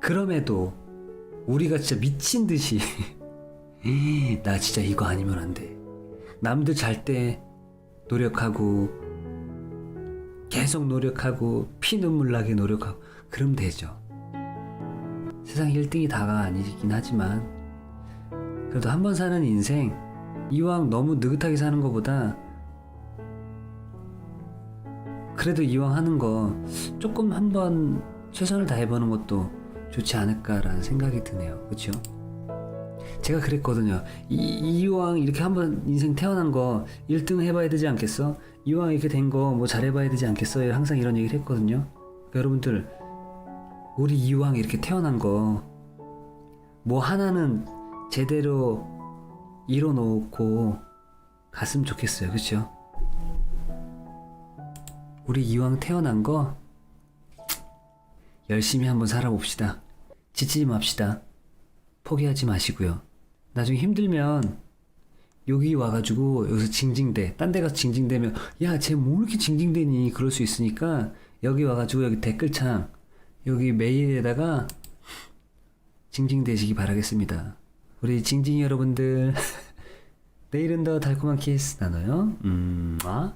그럼에도 우리가 진짜 미친 듯이 나 진짜 이거 아니면 안 돼. 남들 잘 때 노력하고 계속 노력하고 피눈물 나게 노력하고 그럼 되죠. 세상 1등이 다가 아니긴 하지만 그래도 한 번 사는 인생 이왕 너무 느긋하게 사는 것보다 그래도 이왕 하는 거 조금 한번 최선을 다해보는 것도 좋지 않을까라는 생각이 드네요. 그렇죠? 제가 그랬거든요. 이, 이왕 이렇게 한번 인생 태어난 거 1등 해봐야 되지 않겠어? 이왕 이렇게 된 거 뭐 잘해봐야 되지 않겠어요? 항상 이런 얘기를 했거든요. 그러니까 여러분들 우리 이왕 이렇게 태어난 거 뭐 하나는 제대로 이뤄놓고 갔으면 좋겠어요. 그렇죠? 우리 이왕 태어난 거 열심히 한번 살아봅시다. 지치지 맙시다. 포기하지 마시고요. 나중에 힘들면 여기 와가지고 여기서 징징대. 딴 데 가서 징징대면 야, 쟤 뭐 이렇게 징징대니? 그럴 수 있으니까 여기 와가지고 여기 댓글창 여기 메일에다가 징징대시기 바라겠습니다. 우리 징징이 여러분들 내일은 더 달콤한 키스 나눠요. 음, 아?